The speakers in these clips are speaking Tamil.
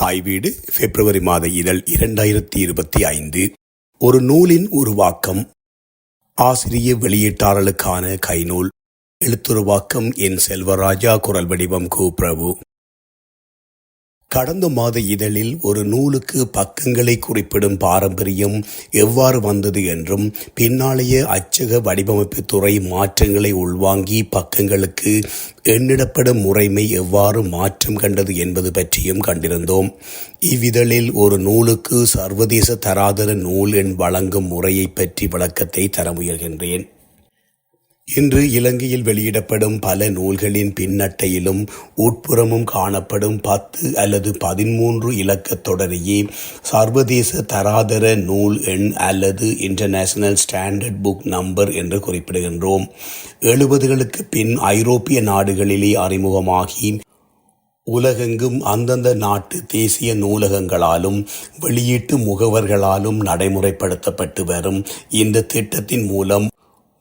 தாய் வீடு பிப்ரவரி மாத இதழ் இரண்டாயிரத்தி இருபத்தி ஐந்து. ஒரு நூலின் உருவாக்கம் ஆசிரிய வெளியீட்டாளர்களுக்கான கைநூல் எழுத்துருவாக்கம் என் செல்வராஜா குரல் வடிவம் கு. பிரபு. கடந்த மாத இதழில் ஒரு நூலுக்கு பக்கங்களை குறிப்பிடும் பாரம்பரியம் எவ்வாறு வந்தது என்றும் பின்னாளைய அச்சக வடிவமைப்பு துறை மாற்றங்களை உள்வாங்கி பக்கங்களுக்கு எண்ணிடப்படும் முறைமை எவ்வாறு மாற்றம் கண்டது என்பது பற்றியும் கண்டிருந்தோம். இவ்விதழில் ஒரு நூலுக்கு சர்வதேச தராதர நூல் எண் வழங்கும் முறையை பற்றி விளக்கத்தை தர முயல்கின்றேன். இன்று இலங்கையில் வெளியிடப்படும் பல நூல்களின் பின்னட்டையிலும் உட்புறமும் காணப்படும் பத்து அல்லது பதிமூன்று இலக்கத் தொடரையே சர்வதேச தராதர நூல் எண் அல்லது இன்டர்நேஷனல் ஸ்டாண்டர்ட் புக் நம்பர் என்று குறிப்பிடுகின்றோம். எழுபதுகளுக்கு பின் ஐரோப்பிய நாடுகளிலே அறிமுகமாகி உலகெங்கும் அந்தந்த நாட்டு தேசிய நூலகங்களாலும் வெளியீட்டு முகவர்களாலும் நடைமுறைப்படுத்தப்பட்டு வரும். இந்த திட்டத்தின் மூலம்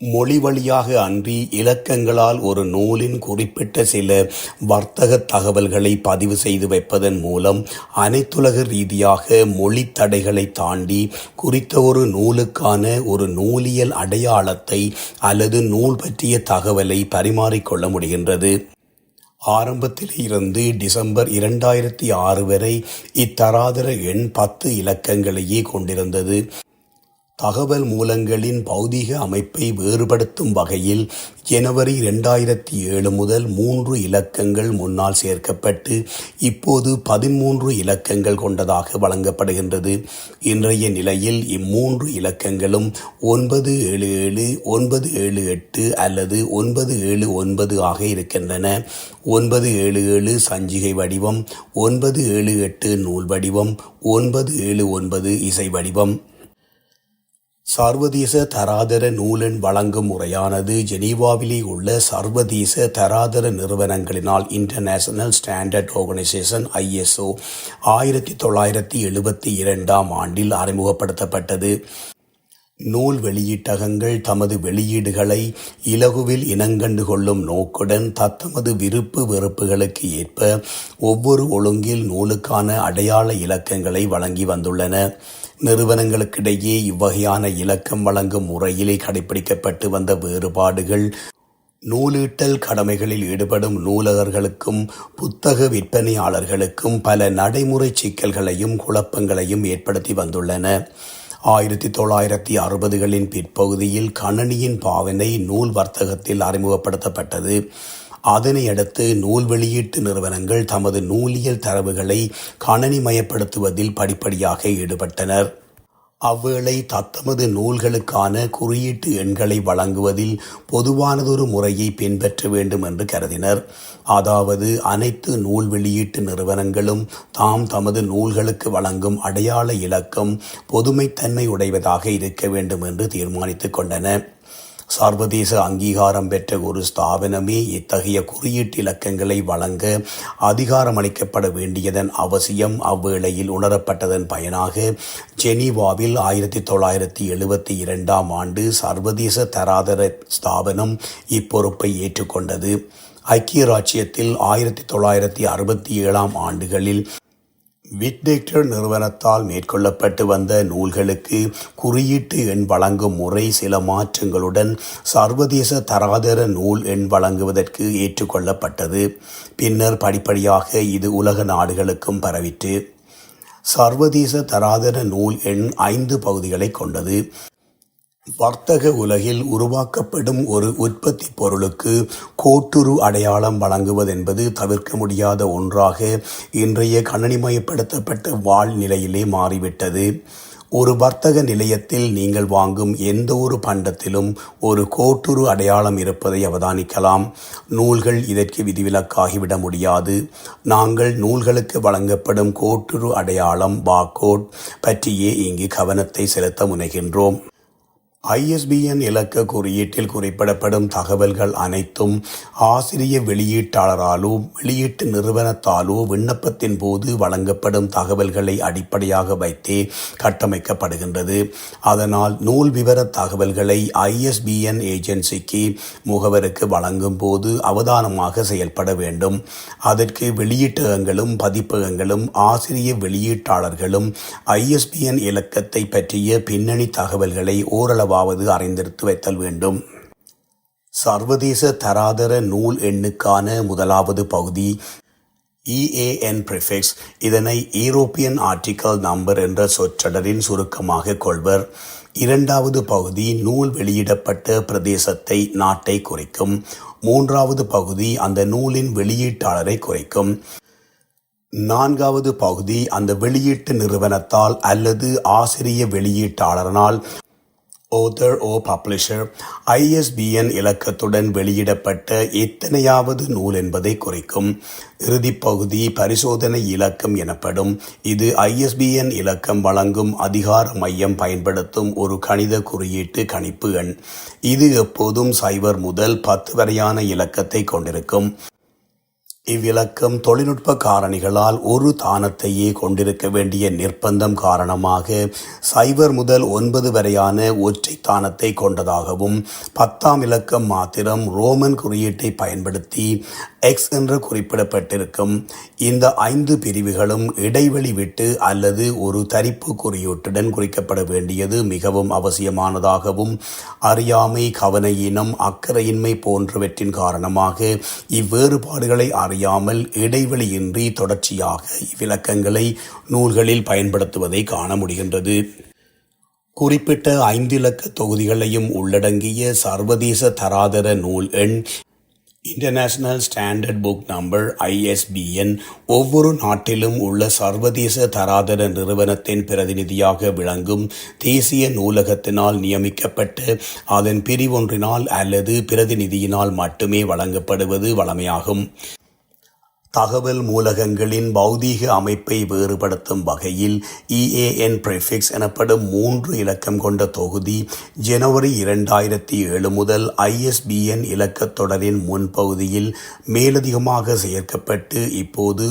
மொழி வழியாக அன்றி இலக்கங்களால் ஒரு நூலின் குறிப்பிட்ட சில வர்த்தக தகவல்களை பதிவு செய்து வைப்பதன் மூலம் அனைத்துலக ரீதியாக மொழி தடைகளை தாண்டி குறித்த ஒரு நூலுக்கான ஒரு நூலியல் அடையாளத்தை அல்லது நூல் பற்றிய தகவலை பரிமாறிக்கொள்ள முடிகின்றது. ஆரம்பத்தில் இருந்து டிசம்பர் இரண்டாயிரத்தி ஆறு வரை இத்தராதர எண் பத்து இலக்கங்களையே கொண்டிருந்தது. தகவல் மூலங்களின் பௌதீக அமைப்பை வேறுபடுத்தும் வகையில் ஜனவரி இரண்டாயிரத்தி ஏழு முதல் மூன்று இலக்கங்கள் முன்னால் சேர்க்கப்பட்டு இப்போது பதிமூன்று இலக்கங்கள் கொண்டதாக வழங்கப்படுகின்றது. இன்றைய நிலையில் இம்மூன்று இலக்கங்களும் ஒன்பது ஏழு ஏழு ஒன்பது ஏழு எட்டு அல்லது ஒன்பது ஏழு ஒன்பது ஆக இருக்கின்றன. ஒன்பது ஏழு ஏழு சஞ்சிகை வடிவம் ஒன்பது ஏழு எட்டு நூல் வடிவம் ஒன்பது ஏழு ஒன்பது இசை வடிவம். சர்வதேச தராதர நூலன் வழங்கும் முறையானது ஜெனீவாவிலே உள்ள சர்வதேச தராதர நிறுவனங்களினால் இன்டர்நேஷனல் ஸ்டாண்டர்ட் ஆர்கனைசேஷன் ஐஎஸ்ஓ ஆயிரத்தி தொள்ளாயிரத்தி எழுபத்தி இரண்டாம் ஆண்டில் அறிமுகப்படுத்தப்பட்டது. நூல் வெளியீட்டகங்கள் தமது வெளியீடுகளை இலகுவில் இனங்கண்டு கொள்ளும் நோக்குடன் தத்தமது விருப்பு வெறுப்புகளுக்கு ஏற்ப ஒவ்வொரு ஒழுங்கில் நூலுக்கான அடையாள இலக்கங்களை வழங்கி வந்துள்ளன. நிறுவனங்களுக்கிடையே இவ்வகையான இலக்கம் வழங்கும் முறையிலே கடைபிடிக்கப்பட்டு வந்த வேறுபாடுகள் நூலீட்டல் கடமைகளில் ஈடுபடும் நூலகர்களுக்கும் புத்தக விற்பனையாளர்களுக்கும் பல நடைமுறை சிக்கல்களையும் குழப்பங்களையும் ஏற்படுத்தி வந்துள்ளன. ஆயிரத்தி தொள்ளாயிரத்தி அறுபதுகளின் பிற்பகுதியில் கணனியின் பாவனை நூல் வர்த்தகத்தில் அறிமுகப்படுத்தப்பட்டது. அதனையடுத்து நூல் வெளியீட்டு நிறுவனங்கள் தமது நூலியல் தரவுகளை கணனி மயப்படுத்துவதில் படிப்படியாக ஈடுபட்டனர். அவ்வேளை தத்தமது நூல்களுக்கான குறியீட்டு எண்களை வழங்குவதில் பொதுவானதொரு முறையை பின்பற்ற வேண்டும் என்று கருதினர். அதாவது அனைத்து நூல் வெளியீட்டு நிறுவனங்களும் தாம் தமது நூல்களுக்கு வழங்கும் அடையாள இலக்கம் பொதுமைத்தன்மை உடையதாக இருக்க வேண்டும் என்று தீர்மானித்துக் கொண்டன. சர்வதேச அங்கீகாரம் பெற்ற ஒரு ஸ்தாபனமே இத்தகைய குறியீட்டு இலக்கங்களை வழங்க அதிகாரமளிக்கப்பட வேண்டியதன் அவசியம் அவ்வேளையில் உணரப்பட்டதன் பயனாக ஜெனீவாவில் ஆயிரத்தி தொள்ளாயிரத்தி எழுபத்தி இரண்டாம் ஆண்டு சர்வதேச தராதர ஸ்தாபனம் இப்பொறுப்பை ஏற்றுக்கொண்டது. ஐக்கிய ராச்சியத்தில் ஆயிரத்தி தொள்ளாயிரத்தி அறுபத்தி ஏழாம் ஆண்டுகளில் விட்டெக்டர் நிறுவனத்தால் மேற்கொள்ளப்பட்டு வந்த நூல்களுக்கு குறியீட்டு எண் வழங்கும் முறை சில மாற்றங்களுடன் சர்வதேச தராதர நூல் எண் வழங்குவதற்கு ஏற்றுக்கொள்ளப்பட்டது. பின்னர் படிப்படியாக இது உலக நாடுகளுக்கும் பரவிற்று. சர்வதேச தராதர நூல் எண் ஐந்து பகுதிகளை கொண்டது. வர்த்தக உலகில் உருவாக்கப்படும் ஒரு உற்பத்தி பொருளுக்கு கோட்டுரு அடையாளம் வழங்குவதென்பது தவிர்க்க முடியாத ஒன்றாக இன்றைய கணனிமயப்படுத்தப்பட்ட வாழ் நிலையிலே மாறிவிட்டது. ஒரு வர்த்தக நிலையத்தில் நீங்கள் வாங்கும் எந்த ஒரு பண்டத்திலும் ஒரு கோட்டுரு அடையாளம் இருப்பதை அவதானிக்கலாம். நூல்கள் இதற்கு விதிவிலக்காகிவிட முடியாது. நாங்கள் நூல்களுக்கு வழங்கப்படும் கோட்டுரு அடையாளம் பாக்கோட் பற்றியே இங்கு கவனத்தை செலுத்த முனைகின்றோம். ஐஎஸ்பிஎன் இலக்க குறியீட்டில் குறிப்பிடப்படும் தகவல்கள் அனைத்தும் ஆசிரிய வெளியீட்டாளராலோ வெளியீட்டு நிறுவனத்தாலோ விண்ணப்பத்தின் போது வழங்கப்படும் தகவல்களை அடிப்படையாக வைத்தே கட்டமைக்கப்படுகின்றது. அதனால் நூல் விவர தகவல்களை ஐஎஸ்பிஎன் ஏஜென்சிக்கு முகவருக்கு வழங்கும் போது அவதானமாக செயல்பட வேண்டும். அதற்கு வெளியீட்டகங்களும் பதிப்பகங்களும் ஆசிரிய வெளியீட்டாளர்களும் ஐஎஸ்பிஎன் இலக்கத்தை பற்றிய பின்னணி தகவல்களை ஓரளவாக ஓரளவாவது அறிந்திருத்து வைத்தல் வேண்டும். சர்வதேச தராதர நூல் எண்ணுக்கான முதலாவது பகுதி இஏஎன் ப்ரிஃபிக்ஸ் இதனை ஈரோப்பியன் ஆர்டிக்கல் நம்பர் என்ற சொற்றொடரின் சுருக்கமாக கொள்வர். இரண்டாவது பகுதி நூல் வெளியிடப்பட்ட பிரதேசத்தை நாட்டை குறிக்கும். மூன்றாவது பகுதி அந்த நூலின் வெளியீட்டாளரை குறிக்கும். நான்காவது பகுதி அந்த வெளியீட்டு நிறுவனத்தால் அல்லது ஆசிரிய வெளியீட்டாளரனால் ஓதர் ஓ பப்ளிஷர் ஐஎஸ்பிஎன் இலக்கத்துடன் வெளியிடப்பட்ட எத்தனையாவது நூல் என்பதை குறிக்கும் இறுதிப்பகுதி பரிசோதனை இலக்கம் எனப்படும். இது ஐஎஸ்பிஎன் இலக்கம் வழங்கும் அதிகார மையம் பயன்படுத்தும் ஒரு கணித குறியீட்டு கணிப்பு எண். இது எப்போதும் சைபர் முதல் பத்து வரையான இலக்கத்தை கொண்டிருக்கும். இவ்விலக்கம் தொழில்நுட்ப காரணிகளால் ஒரு தானத்தையே கொண்டிருக்க வேண்டிய நிர்பந்தம் காரணமாக சைபர் முதல் ஒன்பது வரையான ஒற்றை தானத்தை கொண்டதாகவும் பத்தாம் இலக்கம் மாத்திரம் ரோமன் குறியீட்டை பயன்படுத்தி எக்ஸ் என்று குறிப்பிடப்பட்டிருக்கும். இந்த ஐந்து பிரிவுகளும் இடைவெளி விட்டு அல்லது ஒரு தரிப்பு குறியீட்டுடன் குறிக்கப்பட வேண்டியது மிகவும் அவசியமானதாகவும் அறியாமை கவனையினம் அக்கறையின்மை போன்றவற்றின் காரணமாக இவ்வேறுபாடுகளை அறியாமல் இடைவெளியின்றி தொடர்ச்சியாக இவ்விலக்கங்களை நூல்களில் பயன்படுத்துவதை காண முடிகின்றது. குறிப்பிட்ட ஐந்திலக்க தொகுதிகளையும் உள்ளடங்கிய சர்வதேச தராதர நூல் எண் international standard book number ISBN ஒவ்வொரு நாட்டிலும் உள்ள சர்வதேச தராதர நிறுவனத்தின் பிரதிநிதியாக விளங்கும் தேசிய நூலகத்தினால் நியமிக்கப்பட்டு அதன் பிரிவொன்றினால் அல்லது பிரதிநிதியினால் மட்டுமே வழங்கப்படுவது வழமையாகும் தகவல் மூலகங்களின் பௌதீக அமைப்பை வேறுபடுத்தும் வகையில் இஏஎன் ப்ரிஃபிக்ஸ் எனப்படும் மூன்று இலக்கம் கொண்ட தொகுதி ஜனவரி இரண்டாயிரத்தி ஏழு முதல் ஐஎஸ்பிஎன் இலக்கத் தொடரின் முன்பகுதியில் மேலதிகமாக சேர்க்கப்பட்டு இப்போது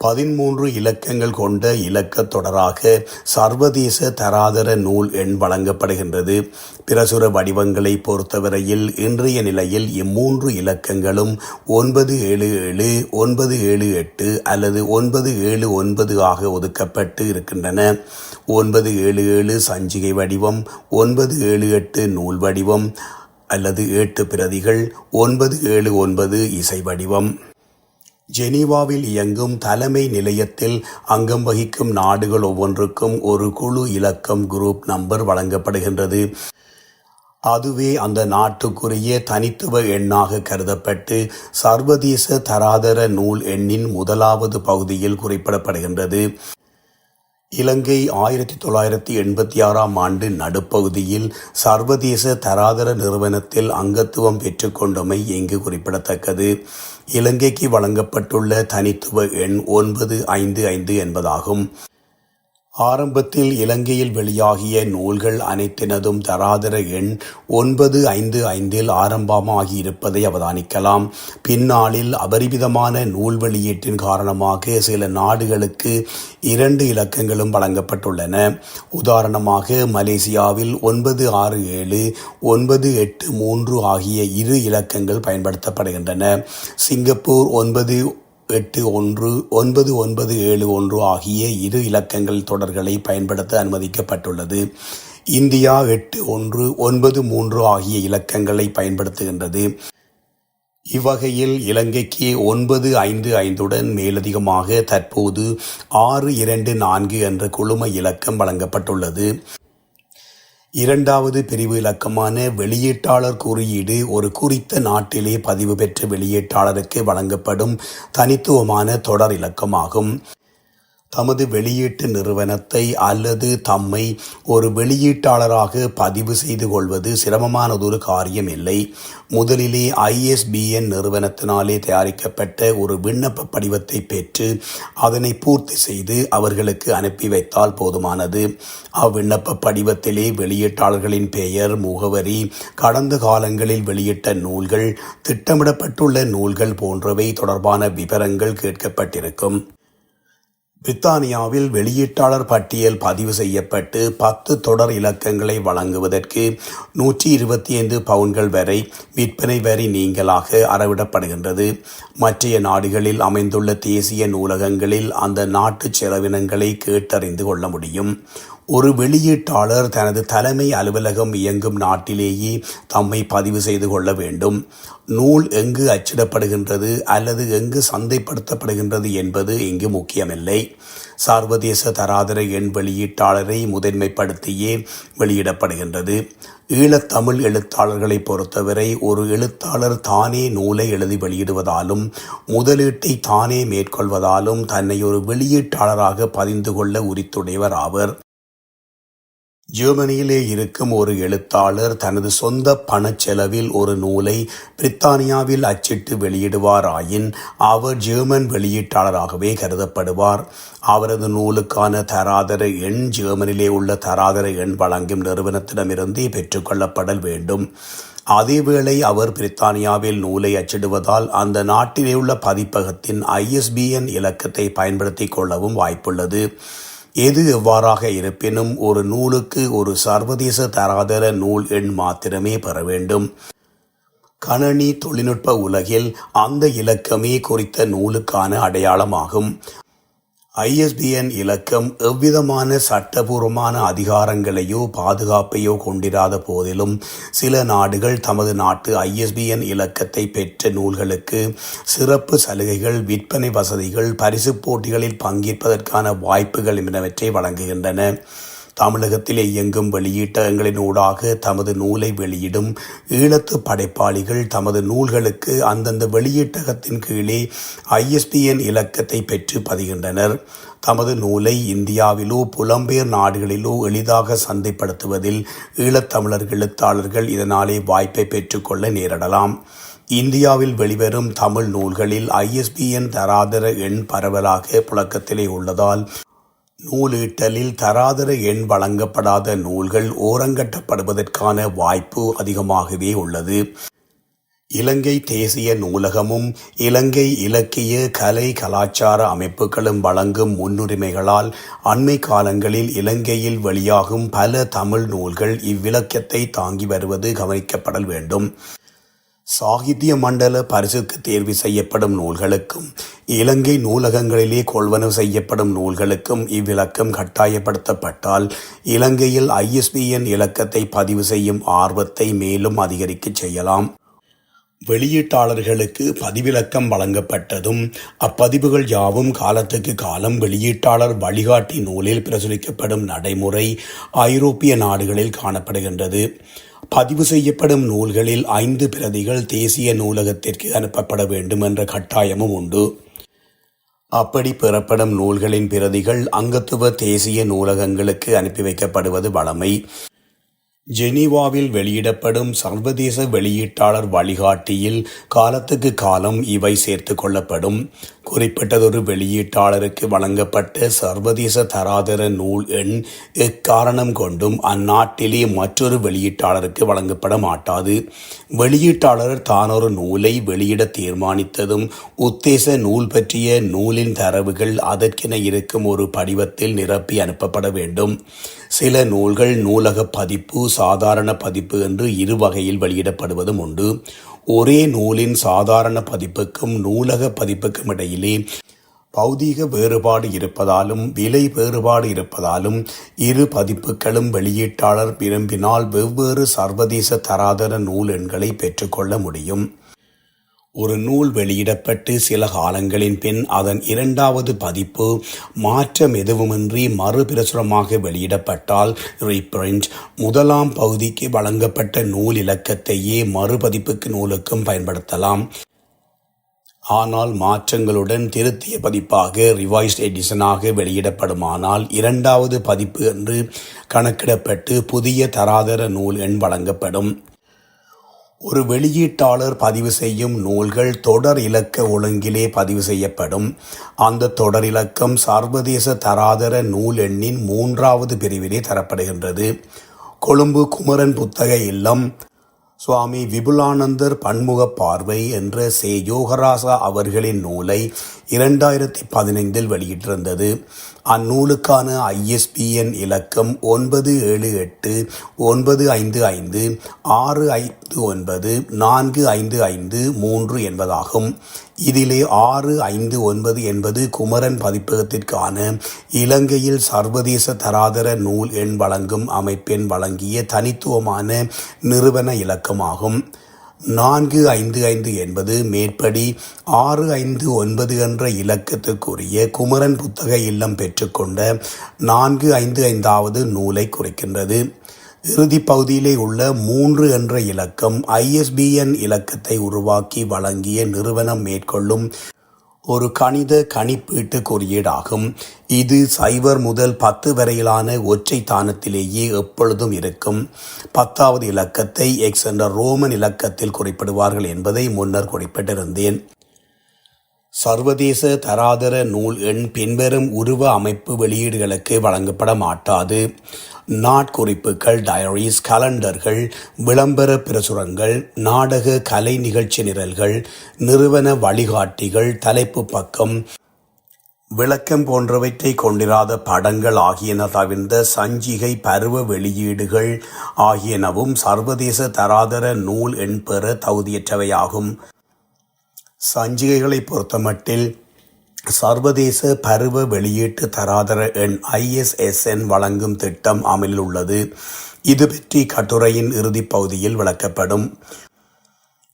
பதிமூன்று இலக்கங்கள் கொண்ட இலக்கத் தொடராக சர்வதேச தராதர நூல் எண் வழங்கப்படுகின்றது. பிரசுர வடிவங்களை பொறுத்தவரையில் இன்றைய நிலையில் இம்மூன்று இலக்கங்களும் ஒன்பது ஏழு ஏழு ஒன்பது ஏழு எட்டு அல்லது ஒன்பது ஏழு ஒன்பது ஆக ஒதுக்கப்பட்டு இருக்கின்றன. ஒன்பது ஏழு ஏழு சஞ்சிகை வடிவம் ஒன்பது ஏழு எட்டு நூல் வடிவம் அல்லது ஏட்டு பிரதிகள் ஒன்பது ஏழு ஒன்பது இசை வடிவம். ஜெனீவாவில் இயங்கும் தலைமை நிலையத்தில் அங்கம் வகிக்கும் நாடுகள் ஒவ்வொன்றுக்கும் ஒரு குழு இலக்கம் குரூப் நம்பர் வழங்கப்படுகின்றது. அதுவே அந்த நாட்டுக்குரிய தனித்துவ எண்ணாக கருதப்பட்டு சர்வதேச தராதர நூல் எண்ணின் முதலாவது பகுதியில் குறிப்பிடப்படுகின்றது. இலங்கை ஆயிரத்தி தொள்ளாயிரத்தி எண்பத்தி ஆறாம் ஆண்டு நடுப்பகுதியில் சர்வதேச தராதர நிறுவனத்தில் அங்கத்துவம் பெற்றுக்கொண்டமை இங்கு குறிப்பிடத்தக்கது. இலங்கைக்கு வழங்கப்பட்டுள்ள தனித்துவ எண் ஒன்பது ஐந்து ஐந்து என்பதாகும். ஆரம்பத்தில் இலங்கையில் வெளியாகிய நூல்கள் அனைத்தினதும் தராதர எண் ஒன்பது ஐந்து ஐந்தில் ஆரம்பமாகி இருப்பதை அவதானிக்கலாம். பின்னாளில் அபரிமிதமான நூல் வெளியீட்டின் காரணமாக சில நாடுகளுக்கு இரண்டு இலக்கங்களும் வழங்கப்பட்டுள்ளன. உதாரணமாக மலேசியாவில் ஒன்பது ஆறு ஏழு ஒன்பது எட்டு மூன்று ஆகிய இரு இலக்கங்கள் பயன்படுத்தப்படுகின்றன. சிங்கப்பூர் ஒன்பது எட்டு ஒன்று ஒன்பது ஒன்பது ஏழு ஒன்று ஆகிய இரு இலக்கங்கள் தொடர்களை பயன்படுத்த அனுமதிக்கப்பட்டுள்ளது. இந்தியா எட்டு ஒன்று ஒன்பது மூன்று ஆகிய இலக்கங்களை பயன்படுத்துகின்றது. இவ்வகையில் இலங்கைக்கு ஒன்பது ஐந்து ஐந்துடன் மேலதிகமாக தற்போது ஆறு இரண்டு நான்கு என்ற குழும இலக்கம் வழங்கப்பட்டுள்ளது. இரண்டாவது பிரிவு இலக்கமான வெளியீட்டாளர் குறியீடு ஒரு குறித்த நாட்டிலே பதிவு பெற்ற வெளியீட்டாளருக்கு வழங்கப்படும் தனித்துவமான தொடர் இலக்கமாகும். தமது வெளியீட்டு நிறுவனத்தை அல்லது தம்மை ஒரு வெளியீட்டாளராக பதிவு செய்து கொள்வது சிரமமானதொரு காரியம் இல்லை முதலிலே ஐஎஸ்பிஎன் நிறுவனத்தினாலே தயாரிக்கப்பட்ட ஒரு விண்ணப்ப படிவத்தை பெற்று அதனை பூர்த்தி செய்து அவர்களுக்கு அனுப்பி வைத்தால் போதுமானது. அவ்விண்ணப்ப படிவத்திலே வெளியீட்டாளர்களின் பெயர் முகவரி கடந்த காலங்களில் வெளியிட்ட நூல்கள் திட்டமிடப்பட்டுள்ள நூல்கள் போன்றவை தொடர்பான விவரங்கள் கேட்கப்பட்டிருக்கும். பிரித்தானியாவில் வெளியீட்டாளர் பட்டியல் பதிவு செய்யப்பட்டு பத்து தொடர் இலக்கங்களை வழங்குவதற்கு நூற்றி இருபத்தி ஐந்து பவுன்கள் வரை விற்பனை வரி நீங்களாக அறவிடப்படுகின்றது. மற்றைய நாடுகளில் அமைந்துள்ள தேசிய நூலகங்களில் அந்த நாட்டு செலவினங்களை கேட்டறிந்து கொள்ள முடியும். ஒரு வெளியீட்டாளர் தனது தலைமை அலுவலகம் இயங்கும் நாட்டிலேயே தம்மை பதிவு செய்து கொள்ள வேண்டும். நூல் எங்கு அச்சிடப்படுகின்றது அல்லது எங்கு சந்தைப்படுத்தப்படுகின்றது என்பது இங்கு முக்கியமில்லை. சர்வதேச தராதர எண் வெளியீட்டாளரை முதன்மைப்படுத்தியே வெளியிடப்படுகின்றது. ஈழத்தமிழ் எழுத்தாளர்களை பொறுத்தவரை ஒரு எழுத்தாளர் தானே நூலை எழுதி வெளியிடுவதாலும் முதலீட்டை தானே மேற்கொள்வதாலும் தன்னை ஒரு வெளியீட்டாளராக பதிந்து கொள்ள உரித்துடையவர் ஆவர். ஜெர்மனியிலே இருக்கும் ஒரு எழுத்தாளர் தனது சொந்த பணச்செலவில் ஒரு நூலை பிரித்தானியாவில் அச்சிட்டு வெளியிடுவாராயின் அவர் ஜெர்மன் வெளியீட்டாளராகவே கருதப்படுவார். அவரது நூலுக்கான தராதர எண் ஜெர்மனிலே உள்ள தராதர எண் வழங்கும் நிறுவனத்திடமிருந்தே பெற்றுக்கொள்ளப்படல் வேண்டும். அதேவேளை அவர் பிரித்தானியாவில் நூலை அச்சிடுவதால் அந்த நாட்டிலே உள்ள பதிப்பகத்தின் ஐஎஸ்பிஎன் இலக்கத்தை பயன்படுத்திக் கொள்ளவும் வாய்ப்புள்ளது. எது எவ்வாறாக இருப்பினும் ஒரு நூலுக்கு ஒரு சர்வதேச தராதர நூல் எண் மாத்திரமே பெற வேண்டும். கணனி தொழில்நுட்ப உலகில் அந்த இலக்கமே குறித்த நூலுக்கான அடையாளமாகும். ஐஎஸ்பிஎன் இலக்கம் எவ்விதமான சட்டபூர்வமான அதிகாரங்களையோ பாதுகாப்பையோ கொண்டிராத போதிலும் சில நாடுகள் தமது நாட்டு ஐஎஸ்பிஎன் இலக்கத்தை பெற்ற நூல்களுக்கு சிறப்பு சலுகைகள் விற்பனை வசதிகள் பரிசு போட்டிகளில் பங்கேற்பதற்கான வாய்ப்புகள் என்பனவற்றை வழங்குகின்றன. தமிழகத்திலே இயங்கும் வெளியீட்டகங்களின் ஊடாக தமது நூலை வெளியிடும் ஈழத்து படைப்பாளிகள் தமது நூல்களுக்கு அந்தந்த வெளியீட்டகத்தின் கீழே ஐஎஸ்பிஎன் இலக்கத்தை பெற்று பதிகின்றனர். தமது நூலை இந்தியாவிலோ புலம்பெயர் நாடுகளிலோ எளிதாக சந்தைப்படுத்துவதில் ஈழத்தமிழர் எழுத்தாளர்கள் இதனாலே வாய்ப்பை பெற்றுக்கொள்ள நேரிடலாம். இந்தியாவில் வெளிவரும் தமிழ் நூல்களில் ஐஎஸ்பிஎன் தராதர எண் பரவலாக புழக்கத்திலே உள்ளதால் நூலீட்டலில் தராதர எண் வழங்கப்படாத நூல்கள் ஓரங்கட்டப்படுவதற்கான வாய்ப்பு அதிகமாகவே உள்ளது. இலங்கை தேசிய நூலகமும் இலங்கை இலக்கிய கலை கலாச்சார அமைப்புகளும் வழங்கும் முன்னுரிமைகளால் அண்மை காலங்களில் இலங்கையில் வெளியாகும் பல தமிழ் நூல்கள் இவ்விலக்கத்தை தாங்கி வருவது கவனிக்கப்படல் வேண்டும். சாகித்ய மண்டல பரிசுக்கு தேர்வு செய்யப்படும் நூல்களுக்கும் இலங்கை நூலகங்களிலே கொள்வனவு செய்யப்படும் நூல்களுக்கும் இவ்விலக்கம் கட்டாயப்படுத்தப்பட்டால் இலங்கையில் ஐஎஸ்பிஎன் இலக்கத்தை பதிவு செய்யும் ஆர்வத்தை மேலும் அதிகரிக்கச் செய்யலாம். வெளியீட்டாளர்களுக்கு பதிவிலக்கம் வழங்கப்பட்டதும் அப்பதிவுகள் யாவும் காலத்துக்கு காலம் வெளியீட்டாளர் வழிகாட்டி நூலில் பிரசுரிக்கப்படும் நடைமுறை ஐரோப்பிய நாடுகளில் காணப்படுகின்றது. பதிவு செய்யப்படும் நூல்களில் ஐந்து பிரதிகள் தேசிய நூலகத்திற்கு அனுப்பப்பட வேண்டும் என்ற கட்டாயமும் உண்டு. அப்படி பெறப்படும் நூல்களின் பிரதிகள் அங்கத்துவ தேசிய நூலகங்களுக்கு அனுப்பி வைக்கப்படுவது வழமை ஜெனீவாவில் வெளியிடப்படும் சர்வதேச வெளியீட்டாளர் வழிகாட்டியில் காலத்துக்கு காலம் இவை சேர்த்து கொள்ளப்படும். குறிப்பிட்டதொரு வெளியீட்டாளருக்கு வழங்கப்பட்ட சர்வதேச தராதர நூல் எண் எக்காரணம் கொண்டும் அந்நாட்டிலே மற்றொரு வெளியீட்டாளருக்கு வழங்கப்பட மாட்டாது. வெளியீட்டாளர் தானொரு நூலை வெளியிட தீர்மானித்ததும் உத்தேச நூல் பற்றிய நூலின் தரவுகள் அதற்கென இருக்கும் ஒரு படிவத்தில் நிரப்பி அனுப்பப்பட வேண்டும். சில நூல்கள் நூலக பதிப்பு சாதாரண பதிப்பு என்று இரு வகையில் வெளியிடப்படுவதும் உண்டு. ஒரே நூலின் சாதாரண பதிப்புக்கும் நூலக பதிப்புக்கும் இடையிலே பௌதீக வேறுபாடு இருப்பதாலும் விலை வேறுபாடு இருப்பதாலும் இரு பதிப்புகளும் வெளியீட்டாளர் விரும்பினால் வெவ்வேறு சர்வதேச தராதர நூல் எண்களை பெற்றுக்கொள்ள முடியும். ஒரு நூல் வெளியிடப்பட்டு சில காலங்களின் பின் அதன் இரண்டாவது பதிப்பு மாற்றம் எதுவுமின்றி மறுபிரசுரமாக வெளியிடப்பட்டால் ரீப்ரிண்ட் முதலாம் பகுதிக்கு வழங்கப்பட்ட நூல் இலக்கத்தையே மறுபதிப்புக்கு நூலுக்கும் பயன்படுத்தலாம். ஆனால் மாற்றங்களுடன் திருத்திய பதிப்பாக ரிவைஸ்ட் எடிஷனாக வெளியிடப்படுமானால் இரண்டாவது பதிப்பு என்று கணக்கிடப்பட்டு புதிய தராதர நூல் எண் வழங்கப்படும். ஒரு வெளியீட்டாளர் பதிவு செய்யும் நூல்கள் தொடர் இலக்க ஒழுங்கிலே பதிவு செய்யப்படும். அந்த தொடர் இலக்கம் சர்வதேச தராதர நூல் எண்ணின் மூன்றாவது பிரிவிலே தரப்படுகின்றது. கொழும்பு குமரன் புத்தக இல்லம் சுவாமி விபுலானந்தர் பன்முக பார்வை என்ற சே. யோகராசா அவர்களின் நூலை இரண்டாயிரத்தி பதினைந்தில் வெளியிட்டிருந்தது. அந்நூலுக்கான ஐஎஸ்பிஎன் இலக்கம் ஒன்பது ஏழு எட்டு ஒன்பது ஐந்து ஐந்து ஆறு ஐந்து ஒன்பது நான்கு ஐந்து ஐந்து மூன்று என்பதாகும். இதிலே ஆறு ஐந்து ஒன்பது என்பது குமரன் பதிப்பகத்திற்கான இலங்கையில் சர்வதேச தராதர நூல் எண் வழங்கும் அமைப்பெண் வழங்கிய தனித்துவமான நிறுவன இலக்கமாகும். நான்கு ஐந்து ஐந்து என்பது மேற்படி ஆறு ஐந்து ஒன்பது என்ற இலக்கத்துக்குரிய குமரன் புத்தக இல்லம் பெற்றுக்கொண்ட நான்கு ஐந்து ஐந்தாவது நூலை குறிக்கின்றது. இறுதி பகுதியிலே உள்ள மூன்று என்ற இலக்கம் ஐஎஸ்பிஎன் இலக்கத்தை உருவாக்கி வழங்கிய நிறுவனம் மேற்கொள்ளும் ஒரு கணித கணிப்பீட்டு குறியீடாகும் இது சைபர் முதல் பத்து வரையிலான ஒற்றை தானத்திலேயே எப்பொழுதும் இருக்கும். பத்தாவது இலக்கத்தை எக்ஸ் என்ற ரோமன் இலக்கத்தில் குறிப்பிடுவார்கள் என்பதை முன்னர் குறிப்பிட்டிருந்தேன். சர்வதேச தராதர நூல் எண் பின்வரும் உருவ அமைப்பு வெளியீடுகளுக்கு வழங்கப்பட மாட்டாது நாட்குறிப்புகள் டயரிஸ் கலண்டர்கள் விளம்பர பிரசுரங்கள் நாடக கலை நிகழ்ச்சி நிரல்கள் நிறுவன வழிகாட்டிகள் தலைப்பு பக்கம் விளக்கம் போன்றவற்றை கொண்டிராத படங்கள் ஆகியன தவிர்ந்த சஞ்சிகை பருவ வெளியீடுகள் ஆகியனவும் சர்வதேச தராதர நூல் எண் பெற தகுதியற்றவையாகும். சஞ்சிகைகளை பொறுத்தமட்டில் சர்வதேச பருவ வெளியீட்டு தராதர எண் ஐஎஸ்எஸ்என் வழங்கும் திட்டம் அமலில் உள்ளது. இது பற்றி கட்டுரையின் இறுதிப் பகுதியில் விளக்கப்படும்.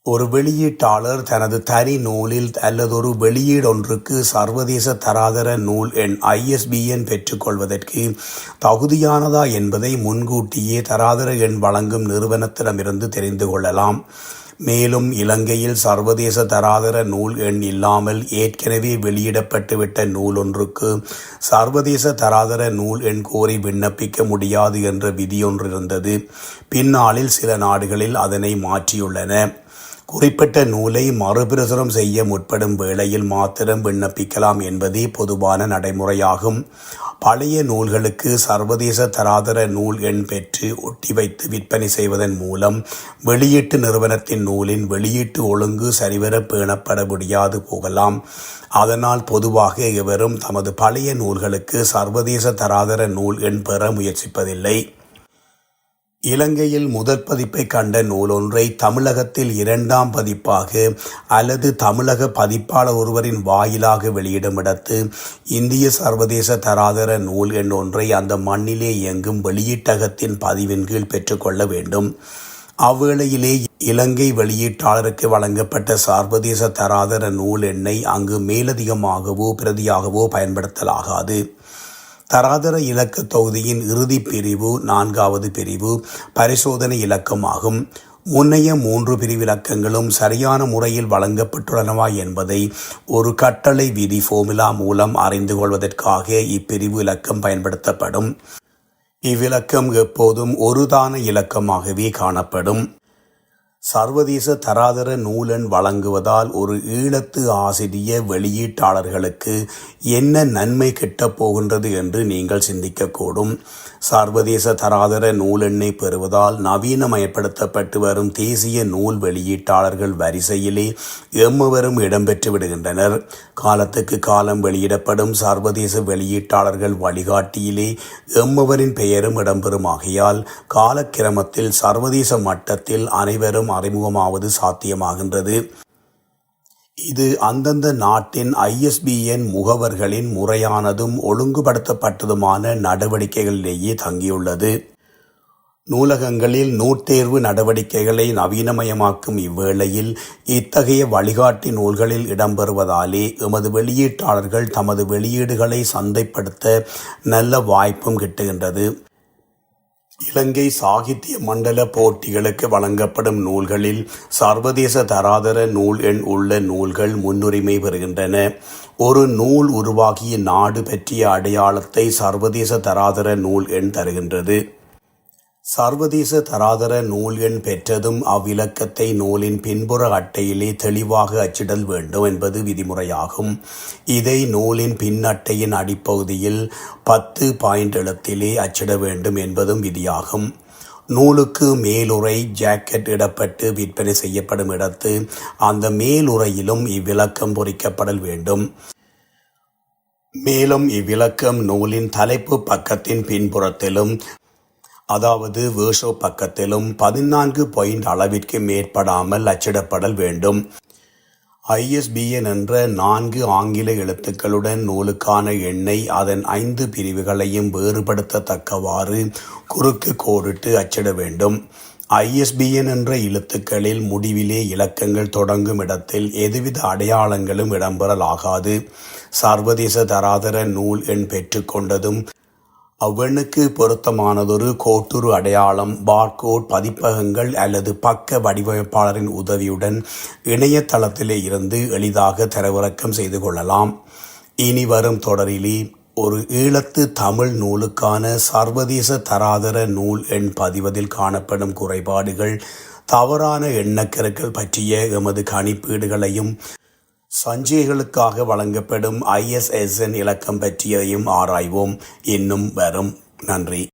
ஒரு வெளியீட்டாளர் தனது தனி நூலில் அல்லதொரு வெளியீடொன்றுக்கு சர்வதேச தராதர நூல் எண் ஐஎஸ்பிஎன் பெற்றுக்கொள்வதற்கு தகுதியானதா என்பதை முன்கூட்டியே தராதர எண் வழங்கும் நிறுவனத்திடமிருந்து தெரிந்து கொள்ளலாம். மேலும் இலங்கையில் சர்வதேச தராதர நூல் எண் இல்லாமல் ஏற்கனவே வெளியிடப்பட்டுவிட்ட நூல் ஒன்றுக்கு சர்வதேச தராதர நூல் எண் கோரி விண்ணப்பிக்க முடியாது என்ற விதியொன்று இருந்தது. பின்னாளில் சில நாடுகளில் அதனை மாற்றியுள்ளன. குறிப்பிட்ட நூலை மறுபிரசுரம் செய்ய முற்படும் வேளையில் மாத்திரம் விண்ணப்பிக்கலாம் என்பதே பொதுவான நடைமுறையாகும். பழைய நூல்களுக்கு சர்வதேச தராதர நூல் எண் பெற்று ஒட்டி வைத்து விற்பனை செய்வதன் மூலம் வெளியீட்டு நிறுவனத்தின் நூலின் வெளியீட்டு ஒழுங்கு சரிவர பேணப்பட முடியாது போகலாம். அதனால் பொதுவாக எவரும் தமது பழைய நூல்களுக்கு சர்வதேச தராதர நூல் எண் பெற முயற்சிப்பதில்லை. இலங்கையில் முதற் பதிப்பை கண்ட நூலொன்றை தமிழகத்தில் இரண்டாம் பதிப்பாக அல்லது தமிழக பதிப்பாளர் ஒருவரின் வாயிலாக வெளியிடும் இடத்து இந்திய சர்வதேச தராதர நூல் என்னொன்றை அந்த மண்ணிலே இயங்கும் வெளியீட்டகத்தின் பதிவின் கீழ் பெற்றுக்கொள்ள வேண்டும். அவ்வேளையிலே இலங்கை வெளியீட்டாளருக்கு வழங்கப்பட்ட சர்வதேச தராதர நூல் எண்ணை அங்கு மேலதிகமாகவோ பிரதியாகவோ பயன்படுத்தலாகாது. தராதர இலக்க தொகுதியின் இறுதி பிரிவு நான்காவது பிரிவு பரிசோதனை இலக்கமாகும். முன்னைய மூன்று பிரிவிலக்கங்களும் சரியான முறையில் வழங்கப்பட்டுள்ளனவா என்பதை ஒரு கட்டளை விதி ஃபோமிலா மூலம் அறிந்து கொள்வதற்காக இப்பிரிவு இலக்கம் பயன்படுத்தப்படும். இவ்விலக்கம் எப்போதும் ஒருதான இலக்கமாகவே காணப்படும். சர்வதேச தராதர நூலன் வழங்குவதால் ஒரு ஈழத்து ஆசிரிய வெளியீட்டாளர்களுக்கு என்ன நன்மை கிட்டப் போகின்றது என்று நீங்கள் சிந்திக்கக்கூடும். சர்வதேச தராதர நூலெண்ணை பெறுவதால் நவீனமயப்படுத்தப்பட்டு வரும் தேசிய நூல் வெளியீட்டாளர்கள் வரிசையிலே எம்மவரும் இடம்பெற்று விடுகின்றனர். காலத்துக்கு காலம் வெளியிடப்படும் சர்வதேச வெளியீட்டாளர்கள் வழிகாட்டியிலே எம்மவரின் பெயரும் இடம்பெறும் ஆகையால் காலக்கிரமத்தில் சர்வதேச மட்டத்தில் அனைவரும் அறிமுகமாவது சாத்தியமாகின்றது. இது அந்தந்த நாட்டின் ஐஎஸ்பிஎன் முகவர்களின் முறையானதும் ஒழுங்குபடுத்தப்பட்டதுமான நடவடிக்கைகளிலேயே தங்கியுள்ளது. நூலகங்களில் நூற்றேர்வு நடவடிக்கைகளை நவீனமயமாக்கும் இவ்வேளையில் இத்தகைய வழிகாட்டி நூல்களில் இடம்பெறுவதாலே எமது வெளியீட்டாளர்கள் தமது வெளியீடுகளை சந்தைப்படுத்த நல்ல வாய்ப்பும் கிட்டுகின்றது. இலங்கை சாகித்ய மண்டல போட்டிகளுக்கு வழங்கப்படும் நூல்களில் சர்வதேச தராதர நூல் எண் உள்ள நூல்கள் முன்னுரிமை பெறுகின்றன. ஒரு நூல் உருவாகிய நாடு பற்றிய அடையாளத்தை சர்வதேச தராதர நூல் எண் தருகின்றது. சர்வதேச தராதர நூல் எண் பெற்றதும் அவ்விலக்கத்தை நூலின் பின்புற அட்டையிலே தெளிவாக அச்சிடல் வேண்டும் என்பது விதிமுறையாகும். இதை நூலின் பின்னட்டையின் அடிப்பகுதியில் பத்து பாயிண்ட் எழுத்திலே அச்சிட வேண்டும் என்பதும் விதியாகும். நூலுக்கு மேலுறை ஜாக்கெட் இடப்பட்டு விற்பனை செய்யப்படும் இடத்து அந்த மேலுறையிலும் இவ்விளக்கம் பொறிக்கப்படல் வேண்டும். மேலும் இவ்விளக்கம் நூலின் தலைப்பு பக்கத்தின் பின்புறத்திலும் அதாவது வேர்ஷோ பக்கத்திலும் பதினான்கு பாயிண்ட் அளவிற்கு மேற்படாமல் அச்சிடப்படல் வேண்டும். ஐஎஸ்பிஎன் என்ற நான்கு ஆங்கில எழுத்துக்களுடன் நூலுக்கான எண்ணை அதன் ஐந்து பிரிவுகளையும் வேறுபடுத்தத்தக்கவாறு குறுக்கு கோடிட்டு அச்சிட வேண்டும். ஐஎஸ்பிஎன் என்ற எழுத்துக்களில் முடிவிலே இலக்கங்கள் தொடங்கும் இடத்தில் எதுவித அடையாளங்களும் இடம்பெறலாகாது. சர்வதேச தராதர நூல் எண் பெற்றுக்கொண்டதும் அவ்வெண்ணுக்கு பொருத்தமானதொரு கோட்டுரு அடையாளம் பார்கோட் பதிப்பகங்கள் அல்லது பக்க வடிவமைப்பாளரின் உதவியுடன் இணையதளத்திலே இருந்து எளிதாக தரவிறக்கம் செய்து கொள்ளலாம். இனி வரும் தொடரிலே ஒரு ஈழத்து தமிழ் நூலுக்கான சர்வதேச தராதர நூல் எண் பதிவதில் காணப்படும் குறைபாடுகள் தவறான எண்ணக்கருக்கள் பற்றிய எமது கணிப்பீடுகளையும் சஞ்சைகளுக்காக வழங்கப்படும் ஐஎஸ்எஸ்என் இலக்கம் பற்றியதையும் ஆராய்வோம். இன்னும் வரும். நன்றி.